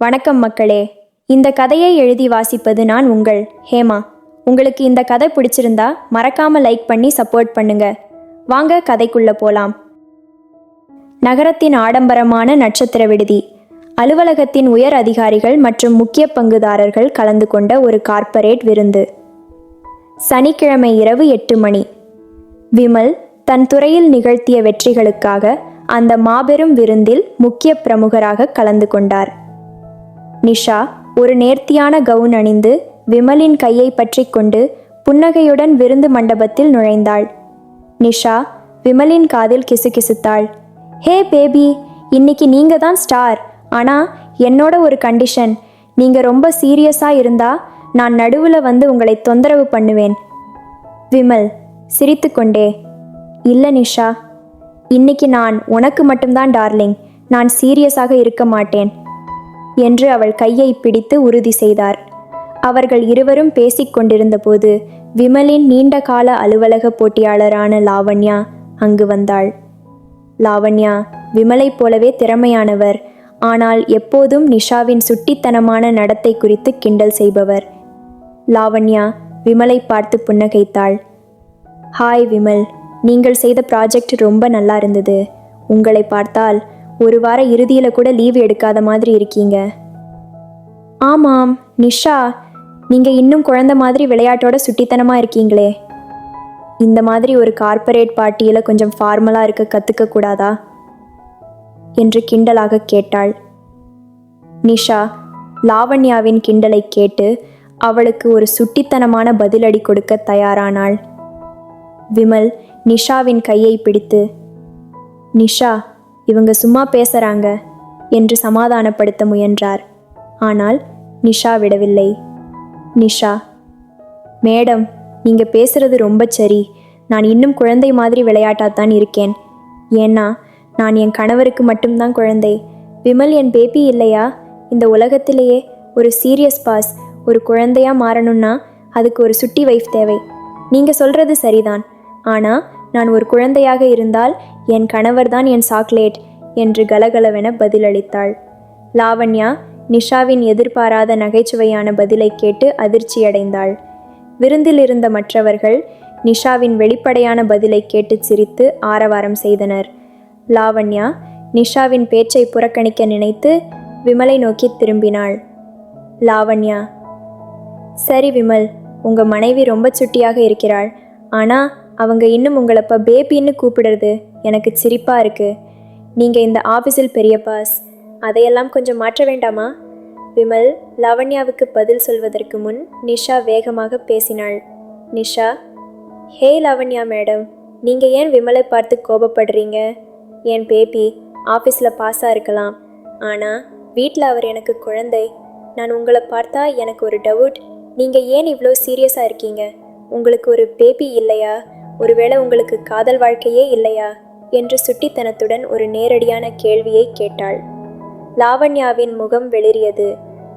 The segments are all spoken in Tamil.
வணக்கம் மக்களே. இந்த கதையை எழுதி வாசிப்பது நான் உங்கள் ஹேமா. உங்களுக்கு இந்த கதை பிடிச்சிருந்தா மறக்காம லைக் பண்ணி சப்போர்ட் பண்ணுங்க. வாங்க கதைக்குள்ள போலாம். நகரத்தின் ஆடம்பரமான நட்சத்திர விடுதி. அலுவலகத்தின் உயர் அதிகாரிகள் மற்றும் முக்கிய பங்குதாரர்கள் கலந்து கொண்ட ஒரு கார்ப்பரேட் விருந்து. சனிக்கிழமை இரவு எட்டு மணி. விமல் தன் துறையில் நிகழ்த்திய வெற்றிகளுக்காக அந்த மாபெரும் விருந்தில் முக்கிய பிரமுகராக கலந்து கொண்டார். நிஷா ஒரு நேர்த்தியான கவுன் அணிந்து விமலின் கையை பற்றி கொண்டு புன்னகையுடன் விருந்து மண்டபத்தில் நுழைந்தாள். நிஷா விமலின் காதில் கிசுகிசுத்தாள். ஹே பேபி இன்னைக்கு நீங்க தான் ஸ்டார். ஆனா என்னோட ஒரு கண்டிஷன். நீங்க ரொம்ப சீரியஸா இருந்தா நான் நடுவுல வந்து உங்களை தொந்தரவு பண்ணுவேன். விமல் சிரித்துக்கொண்டே இல்லை நிஷா இன்னைக்கு நான் உனக்கு மட்டும்தான் டார்லிங். நான் சீரியஸாக இருக்க மாட்டேன். என்று அவள் கையை பிடித்து உறுதி செய்தார். அவர்கள் இருவரும் பேசிக்கொண்டிருந்தபோது விமலின் நீண்ட கால அலுவலக போட்டியாளரான லாவண்யா அங்கு வந்தாள். லாவண்யா விமலைப் போலவே திறமையானவர். ஆனால் எப்போதும் நிஷாவின் சுட்டித்தனமான நடத்தை குறித்து கிண்டல் செய்பவர். லாவண்யா விமலை பார்த்து புன்னகைத்தாள். ஹாய் விமல் நீங்கள் செய்த ப்ராஜெக்ட் ரொம்ப நல்லா இருந்தது. உங்களை பார்த்தால் ஒரு வார இறுதியில் கூட லீவ் எடுக்காத மாதிரி இருக்கீங்க. ஆமாம் நிஷா நீங்கள் இன்னும் குழந்த மாதிரி விளையாட்டோட சுட்டித்தனமாக இருக்கீங்களே. இந்த மாதிரி ஒரு கார்ப்பரேட் பார்ட்டியில் கொஞ்சம் ஃபார்மலாக இருக்க கற்றுக்கக்கூடாதா என்று கிண்டலாக கேட்டாள். நிஷா லாவண்யாவின் கிண்டலை கேட்டு அவளுக்கு ஒரு சுட்டித்தனமான பதிலடி கொடுக்க தயாரானாள். விமல் நிஷாவின் கையை பிடித்து நிஷா இவங்க சும்மா பேசுறாங்க என்று சமாதானப்படுத்த முயன்றார். ஆனால் நிஷா விடவில்லை. நிஷா மேடம் நீங்க பேசுறது ரொம்ப சரி. நான் இன்னும் குழந்தை மாதிரி விளையாட்டாத்தான் இருக்கேன். ஏன்னா நான் என் கணவருக்கு மட்டும்தான் குழந்தை. விமல் என் பேபி இல்லையா? இந்த உலகத்திலேயே ஒரு சீரியஸ் பாஸ் ஒரு குழந்தையா மாறணும்னா அதுக்கு ஒரு சுட்டி வைஃப் தேவை. நீங்க சொல்றது சரிதான். ஆனா நான் ஒரு குழந்தையாக இருந்தால் என் கணவர்தான் என் சாக்லேட் என்று கலகலவென பதிலளித்தாள். லாவண்யா நிஷாவின் எதிர்பாராத நகைச்சுவையான பதிலை கேட்டு அதிர்ச்சியடைந்தாள். விருந்தில் இருந்த மற்றவர்கள் நிஷாவின் வெளிப்படையான பதிலை கேட்டு சிரித்து ஆரவாரம் செய்தனர். லாவண்யா நிஷாவின் பேச்சை புறக்கணிக்க நினைத்து விமலை நோக்கி திரும்பினாள். லாவண்யா சரி விமல் உங்க மனைவி ரொம்ப சுட்டியாக இருக்கிறாள். ஆனா அவங்க இன்னும் உங்களை இப்போ பேபின்னு கூப்பிடுறது எனக்கு சிரிப்பாக இருக்குது நீங்கள் இந்த ஆஃபீஸில் பெரிய பாஸ் அதையெல்லாம் கொஞ்சம் மாற்ற வேண்டாமா? விமல் லாவண்யாவுக்கு பதில் சொல்வதற்கு முன் நிஷா வேகமாக பேசினாள். நிஷா ஹே லாவண்யா மேடம் நீங்கள் ஏன் விமலை பார்த்து கோபப்படுறீங்க? என் பேபி ஆஃபீஸில் பாஸாக இருக்கலாம். ஆனால் வீட்டில் அவர் எனக்கு குழந்தை. நான் உங்களை பார்த்தா எனக்கு ஒரு டவுட் நீங்கள் ஏன் இவ்வளோ சீரியஸாக இருக்கீங்க? உங்களுக்கு ஒரு பேபி இல்லையா? ஒருவேளை உங்களுக்கு காதல் வாழ்க்கையே இல்லையா? என்று சுட்டித்தனத்துடன் ஒரு நேரடியான கேள்வியை கேட்டாள். லாவண்யாவின் முகம் வெளிரியது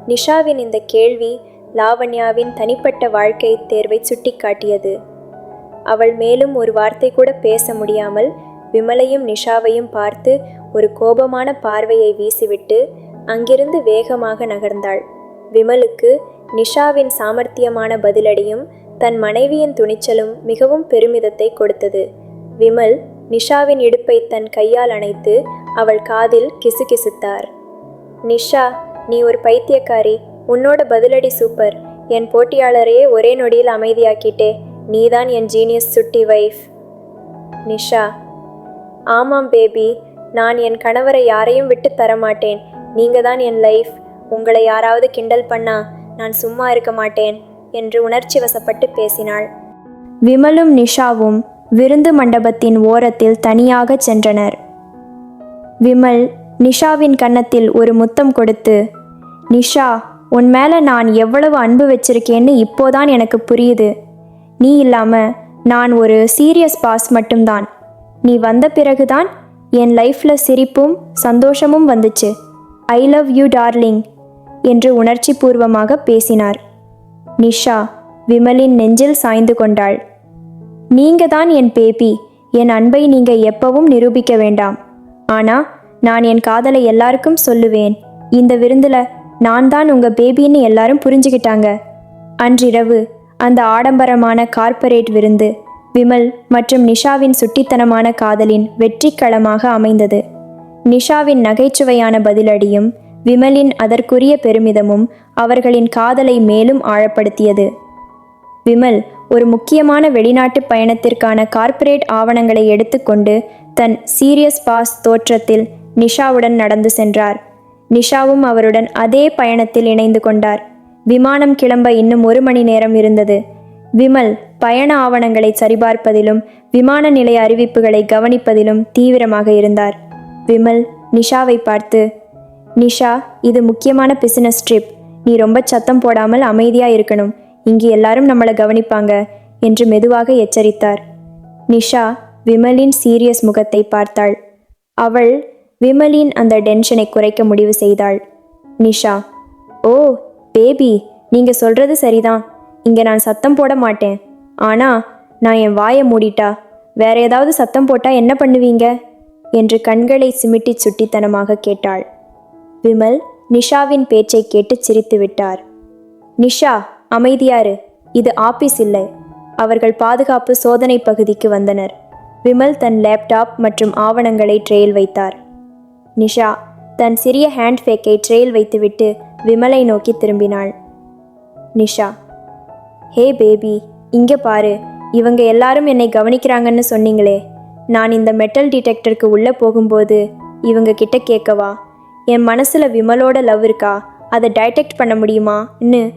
நிஷாவின் இந்த கேள்வி லாவண்யாவின் தனிப்பட்ட வாழ்க்கை தேர்வை சுட்டிக்காட்டியது. அவள் மேலும் ஒரு வார்த்தை கூட பேச முடியாமல் விமலையும் நிஷாவையும் பார்த்து ஒரு கோபமான பார்வையை வீசிவிட்டு அங்கிருந்து வேகமாக நகர்ந்தாள். விமலுக்கு நிஷாவின் சாமர்த்தியமான பதிலடியும் தன் மனைவியின் துணிச்சலும் மிகவும் பெருமிதத்தை கொடுத்தது. விமல் நிஷாவின் இடுப்பை தன் கையால் அணைத்து அவள் காதில் கிசுகிசுத்தார். நிஷா நீ ஒரு பைத்தியக்காரி. உன்னோட பதிலடி சூப்பர். என் போட்டியாளரையே ஒரே நொடியில் அமைதியாக்கிட்டே. நீதான் என் ஜீனியஸ் சுட்டி வைஃப் நிஷா ஆமாம் பேபி நான் என் கணவரை யாரையும் விட்டு தர மாட்டேன் நீங்க தான் என் லைஃப் உங்களை யாராவது கிண்டல் பண்ணா நான் சும்மா இருக்க மாட்டேன். என்று உணர்ச்சி வசப்பட்டு பேசினாள். விமலும் நிஷாவும் விருந்து மண்டபத்தின் ஓரத்தில் தனியாக சென்றனர். விமல் நிஷாவின் கன்னத்தில் ஒரு முத்தம் கொடுத்து நிஷா உன் மேலே நான் எவ்வளவு அன்பு வச்சிருக்கேன்னு இப்போதான் எனக்கு புரியுது. நீ இல்லாம நான் ஒரு சீரியஸ் பாஸ் மட்டும்தான். நீ வந்த பிறகுதான் என் லைஃப்ல சிரிப்பும் சந்தோஷமும் வந்துச்சு. ஐ லவ் யூ டார்லிங் என்று உணர்ச்சி பூர்வமாக பேசினார். நிஷா விமலின் நெஞ்சில் சாய்ந்து கொண்டாள். நீங்க தான் என் பேபி. என் அன்பை நீங்க எப்பவும் நிரூபிக்க வேண்டாம். ஆனா நான் என் காதலை எல்லாருக்கும் சொல்லுவேன். இந்த விருந்துல நான் தான் உங்க பேபின்னு எல்லாரும் புரிஞ்சுக்கிட்டாங்க அன்றிரவு அந்த ஆடம்பரமான கார்ப்பரேட் விருந்து விமல் மற்றும் நிஷாவின் சுட்டித்தனமான காதலின் வெற்றிக்களமாக அமைந்தது. நிஷாவின் நகைச்சுவையான பதிலடியும் விமலின் அதற்குரிய பெருமிதமும் அவர்களின் காதலை மேலும் ஆழப்படுத்தியது. விமல் ஒரு முக்கியமான வெளிநாட்டு பயணத்திற்கான கார்ப்பரேட் ஆவணங்களை எடுத்துக்கொண்டு தன் சீரியஸ் பாஸ் தோற்றத்தில் நிஷாவுடன் நடந்து சென்றார். நிஷாவும் அவருடன் அதே பயணத்தில் இணைந்து கொண்டார். விமானம் கிளம்ப இன்னும் ஒரு மணி நேரம் இருந்தது. விமல் பயண ஆவணங்களை சரிபார்ப்பதிலும் விமான நிலைய அறிவிப்புகளை கவனிப்பதிலும் தீவிரமாக இருந்தார். விமல் நிஷாவை பார்த்து நிஷா இது முக்கியமான பிசினஸ் ட்ரிப் நீ ரொம்ப சத்தம் போடாமல் அமைதியாக இருக்கணும். இங்கு எல்லாரும் நம்மளை கவனிப்பாங்க என்று மெதுவாக எச்சரித்தார். நிஷா விமலின் சீரியஸ் முகத்தை பார்த்தாள். அவள் விமலின் அந்த டென்ஷனை குறைக்க முடிவு செய்தாள். நிஷா ஓ பேபி நீங்கள் சொல்கிறது சரிதான். இங்கே நான் சத்தம் போட மாட்டேன். ஆனால் நான் என் வாயை மூடிட்டா? வேற ஏதாவது சத்தம் போட்டால் என்ன பண்ணுவீங்க? என்று கண்களை சிமிட்டி சுட்டித்தனமாக கேட்டாள். விமல் நிஷாவின் பேச்சை கேட்டு சிரித்து விட்டார். நிஷா அமைதியாரு இது ஆபீஸ் இல்லை. அவர்கள் பாதுகாப்பு சோதனை பகுதிக்கு வந்தனர். விமல் தன் லேப்டாப் மற்றும் ஆவணங்களை ட்ரெயில் வைத்தார். நிஷா தன் சிறிய ஹேண்ட் ஃபேக்கை ட்ரெயில் வைத்துவிட்டு விமலை நோக்கி திரும்பினாள். நிஷா ஹே பேபி இங்கே பாரு. இவங்க எல்லாரும் என்னை கவனிக்கிறாங்கன்னு சொன்னீங்களே. நான் இந்த மெட்டல் டிடெக்டருக்கு உள்ளே போகும்போது இவங்க கிட்ட கேட்கவா? என் மனசில் விமலோட லவ் இருக்கா? அதை டைடெக்ட் பண்ண முடியுமான்னு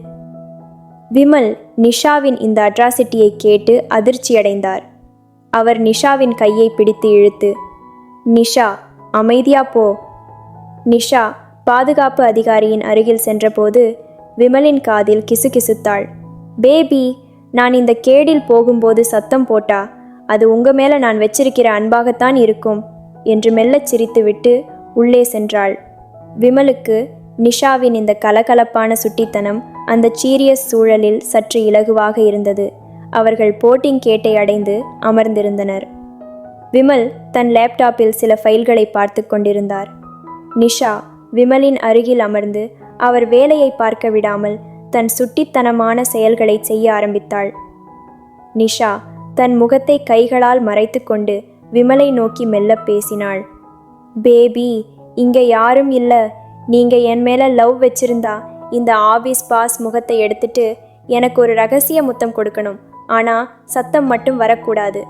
விமல் நிஷாவின் இந்த அட்ராசிட்டியை கேட்டு அதிர்ச்சியடைந்தார் அவர் நிஷாவின் கையை பிடித்து இழுத்து நிஷா அமைதியா போ. நிஷா பாதுகாப்பு அதிகாரியின் அருகில் சென்றபோது விமலின் காதில் கிசுகிசுத்தாள். பேபி நான் இந்த கேடில் போகும்போது சத்தம் போட்டா அது உங்க மேல நான் வச்சிருக்கிற அன்பாகத்தான் இருக்கும் என்று மெல்லச் சிரித்துவிட்டு உள்ளே சென்றாள். விமலுக்கு நிஷாவின் இந்த கலகலப்பான சுட்டித்தனம் அந்த சீரியஸ் சூழலில் சற்று இலகுவாக இருந்தது. அவர்கள் போட்டிங் கேட்டை அடைந்து அமர்ந்திருந்தனர். விமல் தன் லேப்டாப்பில் சில ஃபைல்களை பார்த்து கொண்டிருந்தார். நிஷா விமலின் அருகில் அமர்ந்து அவர் வேலையை பார்க்க விடாமல் தன் சுட்டித்தனமான செயல்களை செய்ய ஆரம்பித்தாள். நிஷா தன் முகத்தை கைகளால் மறைத்துக்கொண்டு விமலை நோக்கி மெல்ல பேசினாள். பேபி இங்கே யாரும் இல்லை. நீங்கள் என் மேலே லவ் வச்சிருந்தா இந்த ஆபீஸ் பாஸ் முகத்தை எடுத்துட்டு எனக்கு ஒரு ரகசிய முத்தம் கொடுக்கணும். ஆனால் சத்தம் மட்டும் வரக்கூடாது.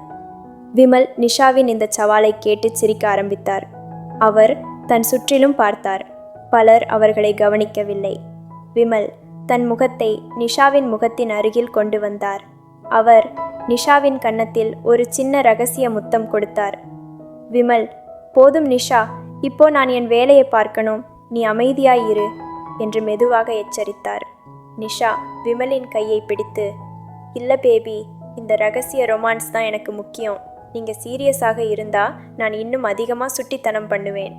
விமல் நிஷாவின் இந்த சவாலை கேட்டு சிரிக்க ஆரம்பித்தார். அவர் தன் சுற்றிலும் பார்த்தார். பலர் அவர்களை கவனிக்கவில்லை. விமல் தன் முகத்தை நிஷாவின் முகத்தின் அருகில் கொண்டு வந்தார். அவர் நிஷாவின் கன்னத்தில் ஒரு சின்ன ரகசிய முத்தம் கொடுத்தார். விமல் போதும் நிஷா இப்போ நான் என் வேலையை பார்க்கணும். நீ அமைதியாயிரு என்று மெதுவாக எச்சரித்தார். நிஷா விமலின் கையை பிடித்து இல்லை பேபி இந்த ரகசிய ரொமான்ஸ் தான் எனக்கு முக்கியம். நீங்கள் சீரியஸாக இருந்தால் நான் இன்னும் அதிகமாக சுட்டித்தனம் பண்ணுவேன்.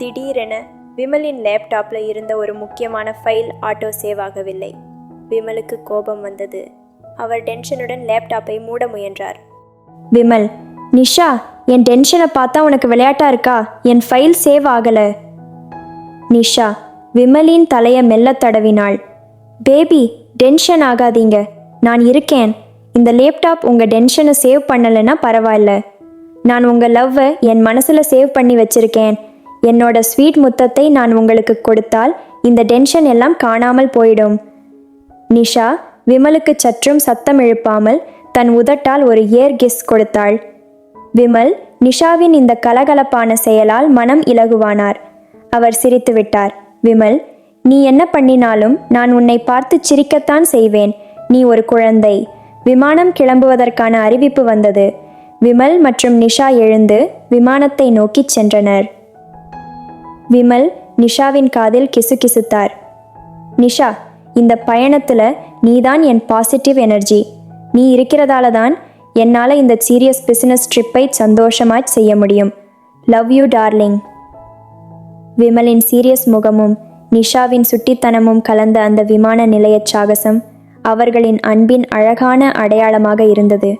திடீரென விமலின் லேப்டாப்பில் இருந்த ஒரு முக்கியமான ஃபைல் ஆட்டோ சேவ் ஆகவில்லை. விமலுக்கு கோபம் வந்தது. அவர் டென்ஷனுடன் லேப்டாப்பை மூட முயன்றார். விமல் நிஷா என் டென்ஷனை பார்த்தா உனக்கு விளையாட்டா இருக்கா? என் ஃபைல் சேவ் ஆகல. நிஷா விமலின் தலையை மெல்ல தடவினாள். பேபி டென்ஷன் ஆகாதீங்க. நான் இருக்கேன். இந்த லேப்டாப் உங்கள் டென்ஷனை சேவ் பண்ணலைன்னா பரவாயில்ல. நான் உங்கள் லவ்வை என் மனசில் சேவ் பண்ணி வச்சிருக்கேன். என்னோட ஸ்வீட் முத்தத்தை நான் உங்களுக்கு கொடுத்தால் இந்த டென்ஷன் எல்லாம் காணாமல் போயிடும். நிஷா விமலுக்கு சற்றும் சத்தம் எழுப்பாமல் தன் உதட்டால் ஒரு ஏர் கெஸ் கொடுத்தாள். விமல் நிஷாவின் இந்த கலகலப்பான செயலால் மனம் இலகுவானார். அவர் சிரித்து விட்டார் விமல் நீ என்ன பண்ணினாலும் நான் உன்னை பார்த்து சிரிக்கத்தான் செய்வேன். நீ ஒரு குழந்தை. விமானம் கிளம்புவதற்கான அறிவிப்பு வந்தது விமல் மற்றும் நிஷா எழுந்து விமானத்தை நோக்கிச் சென்றனர். விமல் நிஷாவின் காதில் கிசுகிசுத்தார். நிஷா இந்த பயணத்தில் நீதான் என் பாசிட்டிவ் எனர்ஜி. நீ இருக்கிறதால தான் என்னால் இந்த சீரியஸ் பிசினஸ் ட்ரிப்பை சந்தோஷமாய் செய்ய முடியும். லவ் யூ டார்லிங் விமலின் சீரியஸ் முகமும் நிஷாவின் சுட்டித்தனமும் கலந்த அந்த விமான நிலையச் சாகசம் அவர்களின் அன்பின் அழகான அடையாளமாக இருந்தது.